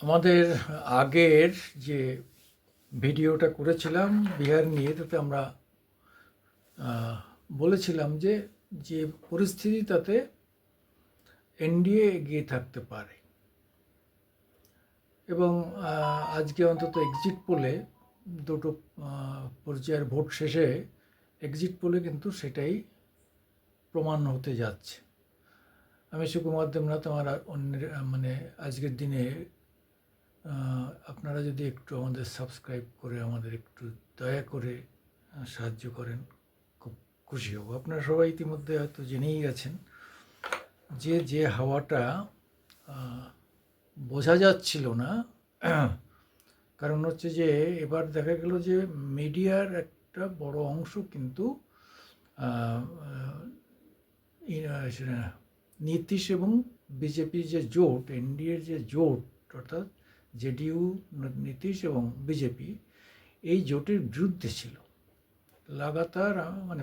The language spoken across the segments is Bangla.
আমাদের আগের যে ভিডিওটা করেছিলাম, বিহার নিয়ে তাতে আমরা বলেছিলাম যে যে পরিস্থিতি তাতে এনডিএ এগিয়ে থাকতে পারে। এবং আজকে অন্তত এক্সিট পোলে দুটো পর্যায়ের ভোট শেষে এক্সিট পোলে কিন্তু সেটাই প্রমাণ হতে যাচ্ছে। আমি সুকুমার দেবনাথ, আমার মানে আজকের দিনে আপনারা যদি একটু আমাদের সাবস্ক্রাইব করে আমাদের একটু দয়া করে সাহায্য করেন, খুব খুশি হব। আপনারা সবাই ইতিমধ্যে হয়তো জেনেই গেছেন যে যে হাওয়াটা বোঝা যাচ্ছিল না। কারণ হচ্ছে যে, এবার দেখা গেল যে, মিডিয়ার একটা বড় অংশ কিন্তু নীতিশ এবং বিজেপির যে জোট, এনডিএর যে জোট, অর্থাৎ জেডিইউ, নীতিশ এবং বিজেপি এই জোটের বিরুদ্ধে ছিল। লাগাতার মানে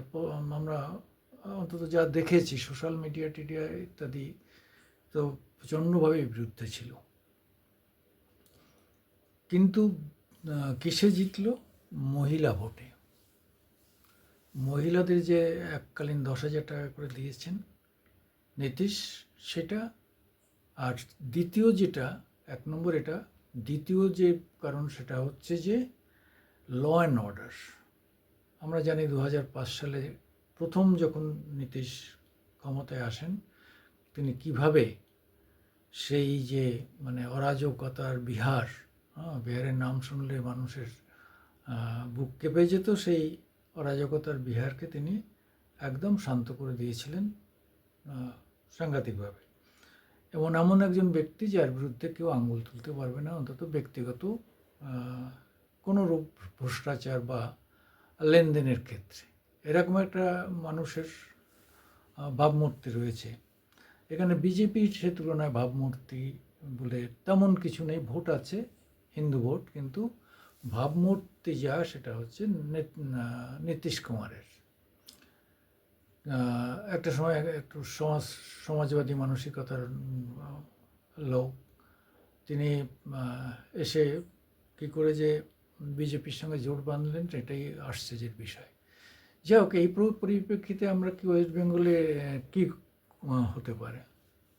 আমরা অন্তত যা দেখেছি, সোশ্যাল মিডিয়া টিডিয়া ইত্যাদি, তো প্রচণ্ডভাবে বিরুদ্ধে ছিল। কিন্তু কিসে জিতল? মহিলা ভোটে। মহিলাদের যে এককালীন দশ হাজার টাকা করে দিয়েছেন নীতিশ, সেটা, আর দ্বিতীয় যেটা, এক নম্বর এটা দ্বিতীয় যে কারণ সেটা হচ্ছে যে ল অ্যান্ড অর্ডার আমরা জানি দু হাজার পাঁচ সালে প্রথম যখন নীতিশ ক্ষমতায় আসেন, তিনি কীভাবে সেই যে মানে অরাজকতার বিহার হ্যাঁ বিহারের নাম শুনলে মানুষের বুক কেঁপে যেত, সেই অরাজকতার বিহারকে তিনি একদম শান্ত করে দিয়েছিলেন সাংঘাতিকভাবে। এবং এমন একজন ব্যক্তি যার বিরুদ্ধে কেউ আঙুল তুলতে পারবে না, অন্তত ব্যক্তিগত কোনো রূপ ভ্রষ্টাচার বা লেনদেনের ক্ষেত্রে। এরকম একটা মানুষের ভাবমূর্তি রয়েছে। এখানে বিজেপির সে তুলনায় ভাবমূর্তি বলে তেমন কিছু নেই। ভোট আছে, হিন্দু ভোট, কিন্তু ভাবমূর্তি যা, সেটা হচ্ছে নীতিশ কুমারের। একটা সময় একটু সমাজ, সমাজবাদী মানসিকতার লোক। তিনি এসে কি করে যে বিজেপির সঙ্গে জোট বাঁধলেন এটাই আশ্চর্যের বিষয়। যাই হোক, এই পরিপ্রেক্ষিতে আমরা কি ওয়েস্ট বেঙ্গলে কি হতে পারে?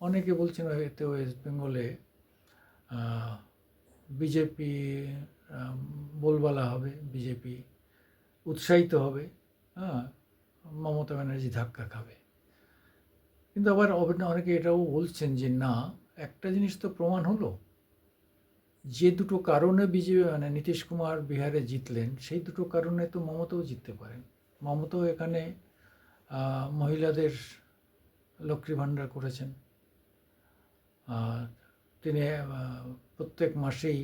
অনেকে বলছেন এতে ওয়েস্ট বেঙ্গলে বিজেপি বলবালা হবে, বিজেপি উৎসাহিত হবে হ্যাঁ? মমতা ব্যানার্জি ধাক্কা খাবে। কিন্তু আবার অনেকে এটাও বলছেন যে না, একটা জিনিস তো প্রমাণ হলো। যে দুটো কারণে বিজেপি মানে নীতিশ কুমার বিহারে জিতলেন, সেই দুটো কারণে তো মমতাও জিততে পারেন। মমতাও এখানে মহিলাদের লক্ষ্মী ভাণ্ডার করেছেন। আর তিনি প্রত্যেক মাসেই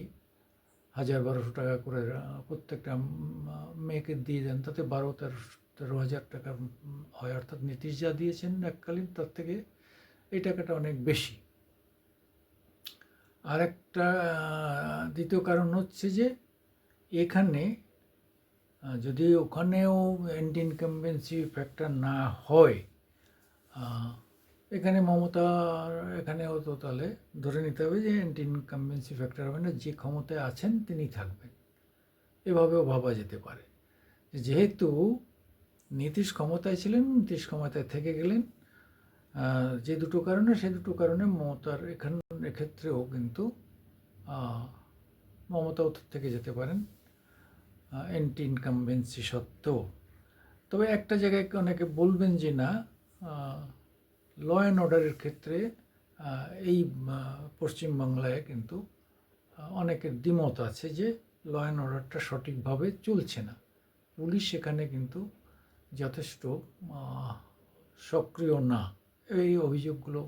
হাজার বারোশো টাকা করে প্রত্যেকটা মেয়েকে দিয়ে দেন, তাতে বারো তেরো তেরো হাজার টাকা হয়, অর্থাৎ নীতিশ যা দিয়েছেন এককালীন, তার থেকে এই টাকাটা অনেক বেশি। আর একটা দ্বিতীয় কারণ হচ্ছে যে এখানে যদি ওখানেও অ্যান্টি ইনকামবেন্সি ফ্যাক্টর না হয় এখানে মমতা এখানেও তো তাহলে ধরে নিতে হবে যে অ্যান্টি ইনকামবেন্সি ফ্যাক্টর হবে না, যে ক্ষমতায় আছেন তিনি থাকবেন। এভাবেও ভাবা যেতে পারে। যেহেতু নীতিশ ক্ষমতায় ছিলেন, নীতিশ ক্ষমতায় থেকে গেলেন। যে দুটো কারণে, সে দুটো কারণে মমতার এখান, এক্ষেত্রেও কিন্তু মমতাও থেকে যেতে পারেন অ্যান্টি ইনকামবেন্সি সত্ত্বেও। তবে একটা জায়গায় অনেকে বলবেন যে না ল অ্যান্ড অর্ডারের ক্ষেত্রে এই পশ্চিমবাংলায় কিন্তু অনেকের দ্বিমত আছে যে ল অ্যান্ড অর্ডারটা সঠিকভাবে চলছে না। পুলিশ সেখানে কিন্তু যথেষ্ট সক্রিয় না। এই অভিযোগগুলো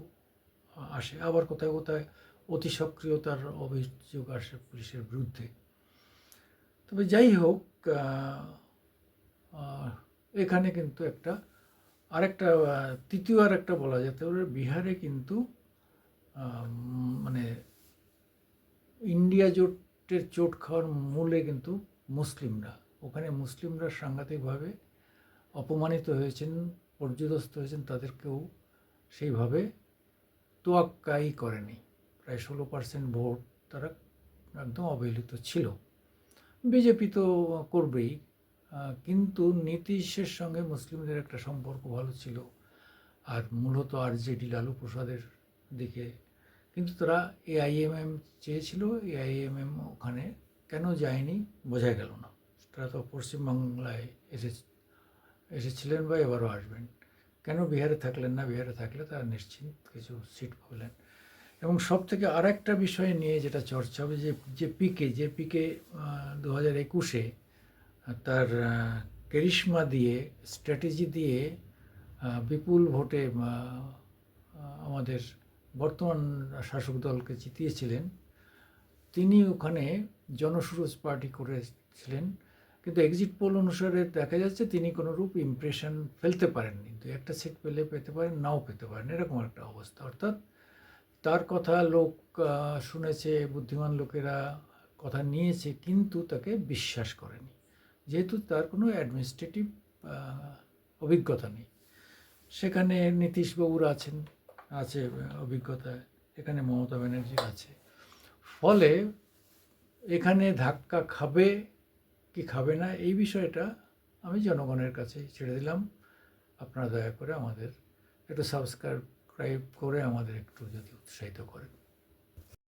আসে। আবার কোথায় কোথায় অতি সক্রিয়তার অভিযোগ আসে পুলিশের বিরুদ্ধে। তবে যাই হোক এখানে কিন্তু একটা, আরেকটা তৃতীয় আর একটা বলা যেতে পারে, বিহারে কিন্তু মানে ইন্ডিয়া জোটের চোট খাওয়ার মূলে কিন্তু মুসলিমরা। ওখানে মুসলিমরা সাংঘাতিকভাবে অপমানিত হয়েছেন, পর্যদস্ত হয়েছেন, তাদেরকেও সেইভাবে তোয়াক্কাই করেনি। প্রায় ষোলো পার্সেন্ট ভোট তারা একদম অবহেলিত ছিল। বিজেপি তো করবেই। কিন্তু নীতিশের সঙ্গে মুসলিমদের একটা সম্পর্ক ভালো ছিল। আর মূলত আরজেডি লালু প্রসাদের দিকে। কিন্তু তারা এআইএমএম চেয়েছিল এআইএমএম ওখানে কেন যায়নি বোঝা গেল না। তারা তো পশ্চিমবাংলায় এসে এসেছিলেন বা এবারও আসবেন। কেন বিহারে থাকলেন না? বিহারে থাকলে তারা নিশ্চিত কিছু সিট পাবেন এবং সব থেকে আর একটা বিষয় নিয়ে যেটা চর্চা হবে, যে যে পিকে যে পিকে দু হাজার একুশে তার কেরিশমা দিয়ে, স্ট্র্যাটেজি দিয়ে বিপুল ভোটে আমাদের বর্তমান শাসক দলকে জিতিয়েছিলেন। তিনি ওখানে জনসুরজ পার্টি করেছিলেন। কিন্তু এক্সিট পোল অনুসারে দেখা যাচ্ছে তিনি কোনো রূপ ইমপ্রেশন ফেলতে পারেননি। দু একটা সিট পেলে পেতে পারেন, নাও পেতে পারেন, এরকম একটা অবস্থা। অর্থাৎ তার কথা লোক শুনেছে, বুদ্ধিমান লোকেরা কথা নিয়েছে, কিন্তু তাকে বিশ্বাস করেনি। যেহেতু তার কোনো অ্যাডমিনিস্ট্রেটিভ অভিজ্ঞতা নেই। সেখানে নীতিশবাবুর আছেন, আছে অভিজ্ঞতা। এখানে মমতা ব্যানার্জির আছে। ফলে এখানে ধাক্কা খাবে কি খাবে না, এই বিষয়টা আমি জনগণের কাছে ছেড়ে দিলাম। আপনারা দয়া করে আমাদের একটু সাবস্ক্রাইব করে আমাদের একটু যদি উৎসাহিত করেন।